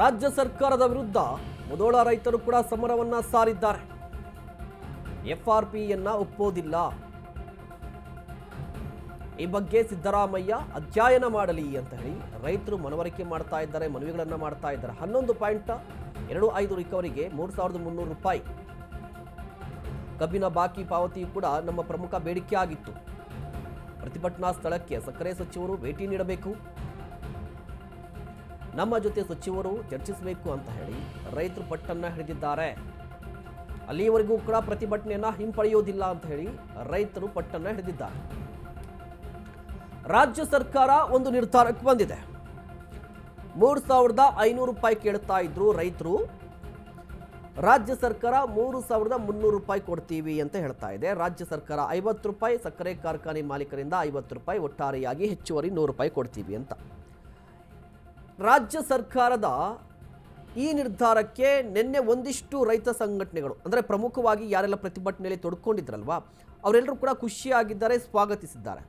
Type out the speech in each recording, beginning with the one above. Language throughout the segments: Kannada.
ರಾಜ್ಯ ಸರ್ಕಾರದ ವಿರುದ್ಧ ಮುದೋಳ ರೈತರು ಕೂಡ ಸಮರವನ್ನ ಸಾರಿದ್ದಾರೆ. ಎಫ್ಆರ್ಪಿಯನ್ನ ಒಪ್ಪೋದಿಲ್ಲ. ಈ ಬಗ್ಗೆ ಸಿದ್ದರಾಮಯ್ಯ ಅಧ್ಯಯನ ಮಾಡಲಿ ಅಂತ ಹೇಳಿ ರೈತರು ಮನವರಿಕೆ ಮಾಡ್ತಾ ಇದ್ದಾರೆ, ಮನವಿಗಳನ್ನು ಮಾಡ್ತಾ ಇದ್ದಾರೆ. ಹನ್ನೊಂದು ಪಾಯಿಂಟ್ ಎರಡು ಐದು ರಿಕವರಿಗೆ ಮೂರು ಸಾವಿರದ ಮುನ್ನೂರು ರೂಪಾಯಿ. ಕಬ್ಬಿನ ಬಾಕಿ ಪಾವತಿ ಕೂಡ ನಮ್ಮ ಪ್ರಮುಖ ಬೇಡಿಕೆ ಆಗಿತ್ತು ಪ್ರತಿಭಟನಾ ಸ್ಥಳಕ್ಕೆ ಸಕ್ಕರೆ ಸಚಿವರು ಭೇಟಿ ನೀಡಬೇಕು. ನಮ್ಮ ಜೊತೆ ಸಚಿವರು ಚರ್ಚಿಸಬೇಕು ಅಂತ ಹೇಳಿ ರೈತರು ಪಟ್ಟನ್ನು ಹಿಡಿದಿದ್ದಾರೆ. ಅಲ್ಲಿಯವರೆಗೂ ಕೂಡ ಪ್ರತಿಭಟನೆಯನ್ನು ಹಿಂಪಡೆಯುವುದಿಲ್ಲ ಅಂತ ಹೇಳಿ ರೈತರು ಪಟ್ಟನ್ನು ಹಿಡಿದಿದ್ದಾರೆ. ರಾಜ್ಯ ಸರ್ಕಾರ ಒಂದು ನಿರ್ಧಾರಕ್ಕೆ ಬಂದಿದೆ. ಮೂರು ಸಾವಿರದ ಐನೂರು ರೂಪಾಯಿ ಕೇಳ್ತಾ ಇದ್ರು ರೈತರು. ರಾಜ್ಯ ಸರ್ಕಾರ ಮೂರು ಸಾವಿರದ ಮುನ್ನೂರು ರೂಪಾಯಿ ಕೊಡ್ತೀವಿ ಅಂತ ಹೇಳ್ತಾ ಇದೆ. ರಾಜ್ಯ ಸರ್ಕಾರ ಐವತ್ತು ರೂಪಾಯಿ, ಸಕ್ಕರೆ ಕಾರ್ಖಾನೆ ಮಾಲೀಕರಿಂದ ಐವತ್ತು ರೂಪಾಯಿ, ಒಟ್ಟಾರೆಯಾಗಿ ಹೆಚ್ಚುವರಿ ನೂರು ರೂಪಾಯಿ ಕೊಡ್ತೀವಿ ಅಂತ. ರಾಜ್ಯ ಸರ್ಕಾರದ ಈ ನಿರ್ಧಾರಕ್ಕೆ ನಿನ್ನೆ ಒಂದಿಷ್ಟು ರೈತ ಸಂಘಟನೆಗಳು, ಅಂದರೆ ಪ್ರಮುಖವಾಗಿ ಯಾರೆಲ್ಲ ಪ್ರತಿಭಟನೆಯಲ್ಲಿ ತೊಡ್ಕೊಂಡಿದ್ರಲ್ವಾ, ಅವರೆಲ್ಲರೂ ಕೂಡ ಖುಷಿಯಾಗಿದ್ದಾರೆ, ಸ್ವಾಗತಿಸಿದ್ದಾರೆ.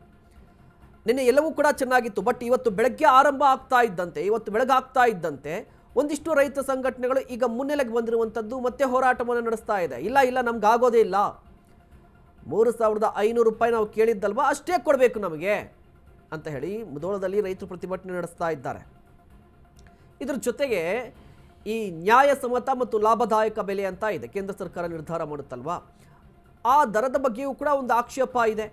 ನಿನ್ನೆ ಎಲ್ಲವೂ ಕೂಡ ಚೆನ್ನಾಗಿತ್ತು ಬಟ್ ಇವತ್ತು ಬೆಳಗ್ಗೆ ಆರಂಭ ಆಗ್ತಾ ಇದ್ದಂತೆ, ಇವತ್ತು ಬೆಳಗಾಗ್ತಾ ಇದ್ದಂತೆ ಒಂದಿಷ್ಟು ರೈತ ಸಂಘಟನೆಗಳು ಈಗ ಮುನ್ನೆಲೆಗೆ ಬಂದಿರುವಂಥದ್ದು ಮತ್ತೆ ಹೋರಾಟವನ್ನು ನಡೆಸ್ತಾ ಇದೆ. ಇಲ್ಲ ಇಲ್ಲ ನಮ್ಗೆ ಆಗೋದೇ ಇಲ್ಲ. ಮೂರು ಸಾವಿರದ ಐನೂರು ರೂಪಾಯಿ ನಾವು ಕೇಳಿದ್ದಲ್ವಾ, ಅಷ್ಟೇ ಕೊಡಬೇಕು ನಮಗೆ ಅಂತ ಹೇಳಿ ಮುದೋಳದಲ್ಲಿ ರೈತರು ಪ್ರತಿಭಟನೆ ನಡೆಸ್ತಾ ಇದ್ದಾರೆ. ಇದ್ರ ಜೊತೆಗೆ ಈ ನ್ಯಾಯಸಮ್ಮತ ಮತ್ತು ಲಾಭದಾಯಕ ಬೆಲೆ ಅಂತ ಇದೆ. ಕೇಂದ್ರ ಸರ್ಕಾರ ನಿರ್ಧಾರ ಮಾಡುತ್ತಲ್ವಾ? ಆ ದರದ ಬಗ್ಗೆಯೂ ಕೂಡ ಒಂದು ಆಕ್ಷೇಪ ಇದೆ.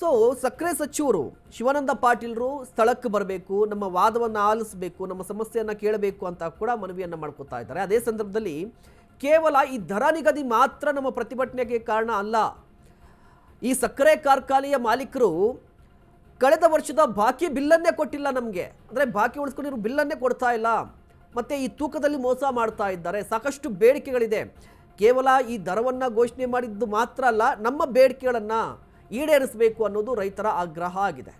ಸೊ ಸಕ್ಕರೆ ಸಚಿವರು, ಶಿವಾನಂದ ಪಾಟೀಲ್ರು ಸ್ಥಳಕ್ಕೆ ಬರಬೇಕು, ನಮ್ಮ ವಾದವನ್ನು ಆಲಿಸಬೇಕು, ನಮ್ಮ ಸಮಸ್ಯೆಯನ್ನು ಕೇಳಬೇಕು ಅಂತ ಕೂಡ ಮನವಿಯನ್ನು ಮಾಡ್ಕೋತಾ ಇದ್ದಾರೆ. ಅದೇ ಸಂದರ್ಭದಲ್ಲಿ ಕೇವಲ ಈ ದರ ನಿಗದಿ ಮಾತ್ರ ನಮ್ಮ ಪ್ರತಿಭಟನೆಗೆ ಕಾರಣ ಅಲ್ಲ. ಈ ಸಕ್ಕರೆ ಕಾರ್ಖಾನೆಯ ಮಾಲೀಕರು ಕಳೆದ ವರ್ಷದ ಬಾಕಿ ಬಿಲ್ಲನ್ನೇ ಕೊಟ್ಟಿಲ್ಲ ನಮಗೆ. ಅಂದರೆ ಬಾಕಿ ಉಳಿಸ್ಕೊಂಡಿರೋ ಬಿಲ್ಲನ್ನೇ ಕೊಡ್ತಾ ಇಲ್ಲ. ಮತ್ತು ಈ ತೂಕದಲ್ಲಿ ಮೋಸ ಮಾಡ್ತಾ ಇದ್ದಾರೆ. ಸಾಕಷ್ಟು ಬೇಡಿಕೆಗಳಿದೆ. ಕೇವಲ ಈ ದರವನ್ನು ಘೋಷಣೆ ಮಾಡಿದ್ದು ಮಾತ್ರ ಅಲ್ಲ, ನಮ್ಮ ಬೇಡಿಕೆಗಳನ್ನು ಈಡೇರಿಸಬೇಕು ಅನ್ನೋದು ರೈತರ ಆಗ್ರಹ ಆಗಿದೆ.